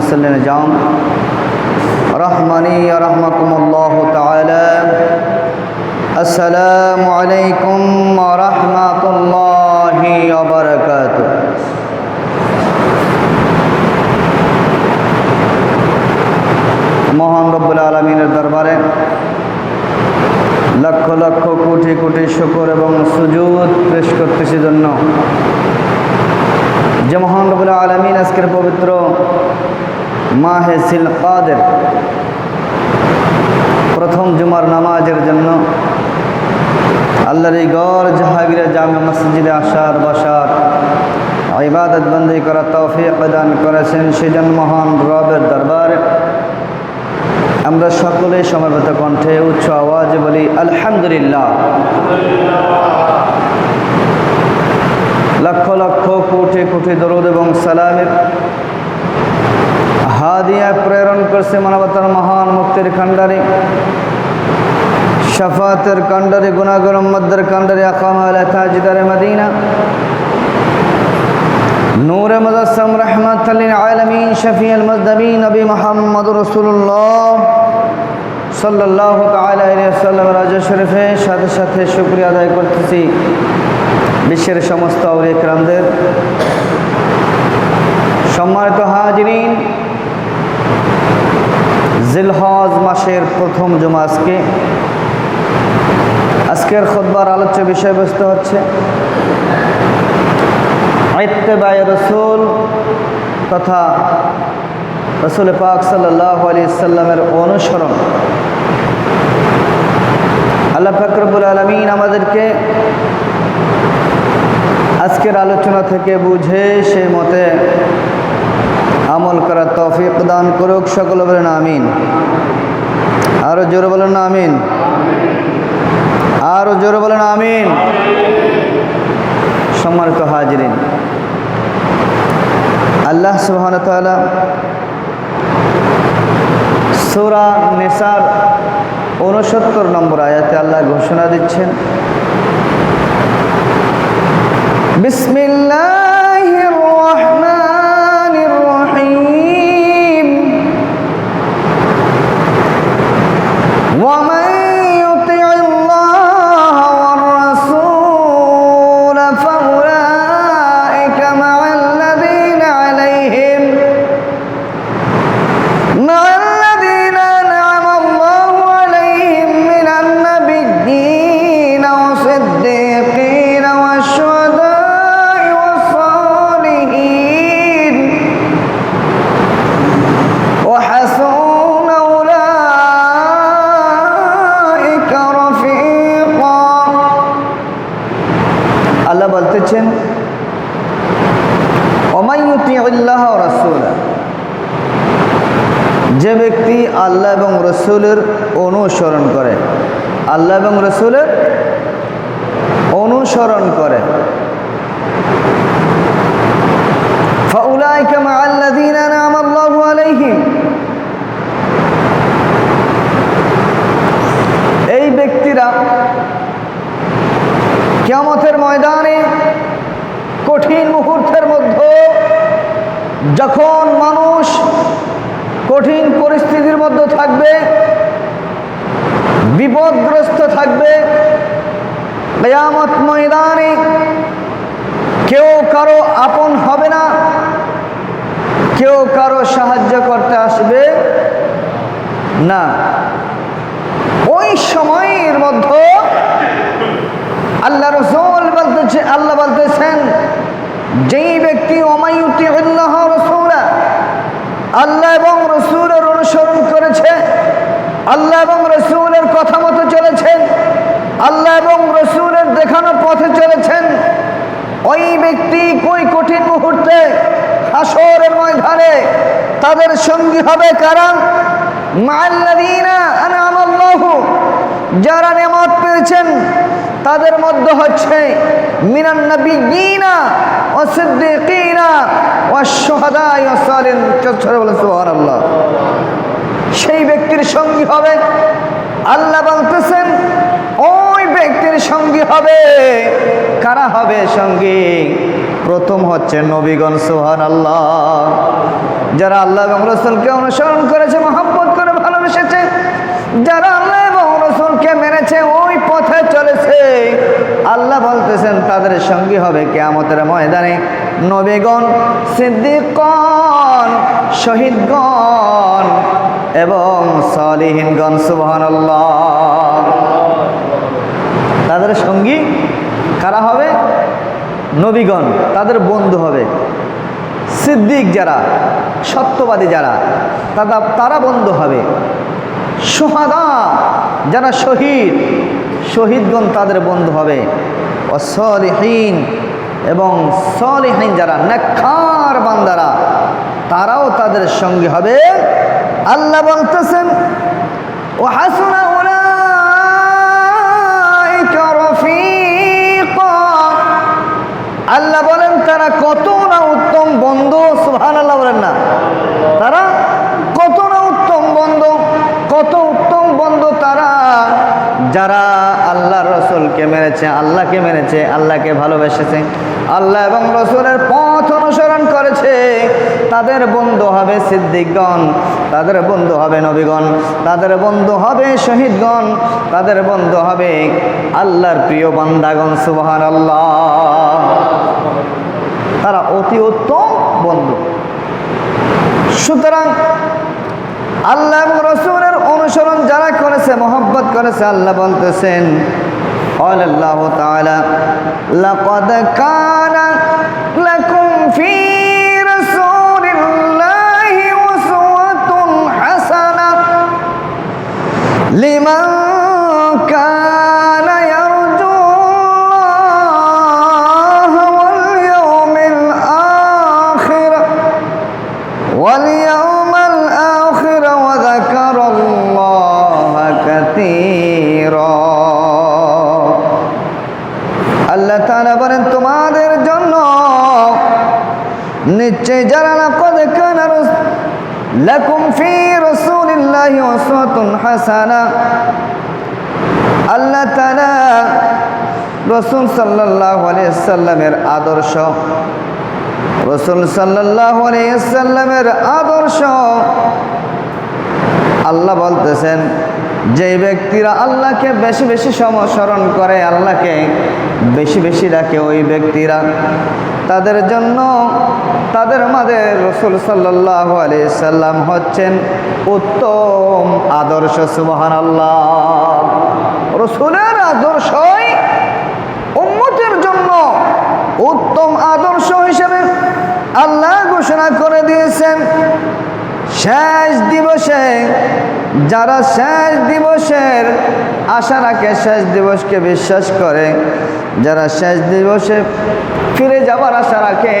মুসল্লিন জাম রহমানি রহমকুমুল্লাহ তাআলা, আসসালামু আলাইকুম রহমতুল্লাহি বারাকাতুহু। মহান রব্বুল আলমিনের দরবারে লক্ষ লক্ষ কোটি কোটি শুকর এবং সুজুদ পেশ করতেছি জন্য যে মহান রব্বুল আলমিন, আজকের পবিত্র মাহে সিল কাদের প্রথম জুমার নামাজের জন্য আল্লাহর এই গড় জাহাগীরে জামে মসজিদে আসার বসার ইবাদত বন্দি করা তৌফিক প্রদান করেছেন সেজন্য মহান রবের দরবারে। আমরা সকলে সমবেত কণ্ঠে উচ্চ আওয়াজে বলি, আলহামদুলিল্লাহ। লক্ষ লক্ষ কোটি কোটি দরুদ এবং সালামের হাদিয়া প্রেরণ করছে মানবতার মহান মুক্তির খান্ডারি শফাতের কান্ডারি গুনাগুর মদ্দের কান্ডারি আকাম আলা তাজদারে মদিনা। নূর মুজাসসাম রহমত আলামিন শফিউল মুজদবিন নবী মুহাম্মদ রাসূলুল্লাহ। সাল্লাহ আলাইসাল্লাম রাজা শরীফের সাথে সাথে শুক্রিয়া আদায় করতেছি বিশ্বের সমস্ত আউলিয়ামদের সম্মানিত হাজরিন, জিলহজ মাসের প্রথম জমা আজকে। আজকের খোদবার আলোচ্য বিষয়বস্তু হচ্ছে আয়ত্তেবায় রসুল তথা রসুল পাক সাল্লাহ আলি সাল্লামের অনুসরণ। আল্লাহ ফকরবুল আলমিন আমাদেরকে আজকের আলোচনা থেকে বুঝে সে মতে আমল করার তৌফিক দান করুক সকল বলেন আমিন। আরও জোরে বলেন না আমিন। আরও জোরে বলেন আমিন। সম্মানিত হাজিরিন, আল্লাহ সুবহান তাআলা সূরা নিসার উনসত্তর নম্বর আয়াতে আল্লাহ ঘোষণা দিচ্ছেন বিসমিল্লাহির বলেছেন যে ব্যক্তি আল্লাহ এবং রসুলের অনুসরণ করে, আল্লাহ এবং রসুলের অনুসরণ করে। এই ব্যক্তিরা কিয়ামতের ময়দানে কঠিন মুহূর্তের মধ্যে যখন মানুষ কঠিন পরিস্থিতির মধ্যে থাকবে, বিপদগ্রস্ত থাকবে, কেয়ামত ময়দানে কেউ কারও আপন হবে না, কেউ কারও সাহায্য করতে আসবে না। ওই সময়ের মধ্যে আল্লাহ রসুল বলতেছে, আল্লাহ বলতেছেন, যেই ব্যক্তি অমায়ুতি আল্লাহ রসুলা, আল্লাহ এবং রসুলের অনুসরণ করেছে, আল্লাহ এবং রসুলের কথা মতো চলেছেন, আল্লাহ এবং রসুলের দেখানো পথে চলেছেন, ওই ব্যক্তি কই কঠিন মুহূর্তে হাসরের ময়দানে তাদের সঙ্গী হবে কারণ মাল্লাদিনা আনামাল্লাহু যারা নেমত পেয়েছেন, তাদের মধ্যে হচ্ছে সুবহানাল্লাহ। সেই ব্যক্তির সঙ্গী হবে, আল্লাহ বলতেছেন, ওই ব্যক্তির সঙ্গী হবে। কারা হবে সঙ্গী? প্রথম হচ্ছে নবীগণ সুহান আল্লাহ যারা আল্লাহ এবং রসুলকে অনুসরণ করেছে, মহব্বত করে ভালোবেসেছে, যারা আল্লাহ রসুলকে মেনেছে ওই পথে চলেছে। আল্লাহ বলতেছেন, তাদের সঙ্গী হবে কেয়ামতের ময়দানে। নবীগণ, সিদ্দিকগণ, শহীদগণ এবং সলিহীনগণ সুবহান তাদের সঙ্গী কারা হবে? নবীগণ, তাদের বন্ধু হবে। সিদ্দিক যারা, সত্যবাদী যারা তারা তারা বন্ধু হবে। সোহাদা যারা শহীদ, শহীদগণ তাদের বন্ধু হবে। অসলিহীন এবং সলিহীন যারা নাক্ষার বান্দারা, তারাও তাদের সঙ্গে হবে। আল্লাহ বলতেছেন ও হাসুনা যারা আল্লাহ রসুলকে মেরেছে, আল্লাহকে মেরেছে, আল্লাহকে ভালোবেসেছে, আল্লাহ এবং রসুলের পথ অনুসরণ করেছে, তাদের বন্ধু হবে সিদ্দিকগণ, তাদের বন্ধু হবে নবীগণ, তাদের বন্ধু হবে শহীদগণ, তাদের বন্ধু হবে আল্লাহর প্রিয় বান্দাগণ সুবহান আল্লাহ তারা অতি উত্তম বন্ধু। সুতরাং আল্লাহ এবং রসুলের অনুসরণ যারা করেছে মোহাম্মত করেছে আল্লাহ বলতেছেন লাকুম ফি রাসূলিল্লাহি উসওয়াতুন হাসানা। আল্লাহ তাআলা রসুল সাল্লাল্লাহু আলাইহি আদর্শ, রসুল সাল্লাল্লাহু আলাইহি সাল্লামের আদর্শ আল্লাহ বলতেছেন যে ব্যক্তিরা আল্লাহকে বেশি বেশি সমস্মরণ করে, আল্লাহকে বেশি বেশি ডাকে ওই ব্যক্তিরা। তাদের জন্য তাদের মাঝে রসুল সাল্লাহ আলি সাল্লাম হচ্ছেন উত্তম আদর্শ সুবহান আল্লাহ রসুলের আদর্শই উম্মতের জন্য উত্তম আদর্শ হিসেবে আল্লাহ ঘোষণা করে দিয়েছেন। শেষ দিবসে যারা শেষ দিবসের আশা রাখে, শেষ দিবসকে বিশ্বাস করে, যারা শেষ দিবসে ফিরে যাবার আশা রাখে,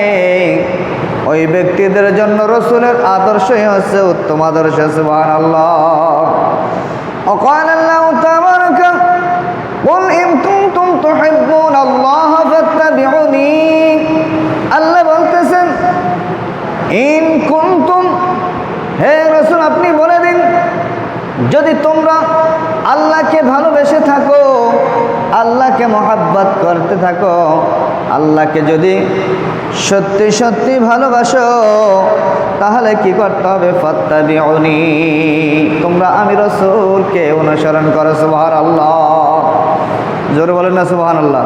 ওই ব্যক্তিদের জন্য রসুলের আদর্শই হচ্ছে উত্তম আদর্শ সুবাহ আল্লাহ যদি তোমরা আল্লাহকে ভালোবেসে থাকো, আল্লাহকে মহাব্বত করতে থাকো, আল্লাহকে যদি সত্যি সত্যি ভালোবাসো, তাহলে কি করতে হবে? ফত্তাবিউনি। তোমরা আমি রসুলকে অনুসরণ করো সুবহান আল্লাহ জোরে বলেন না সুবহান আল্লাহ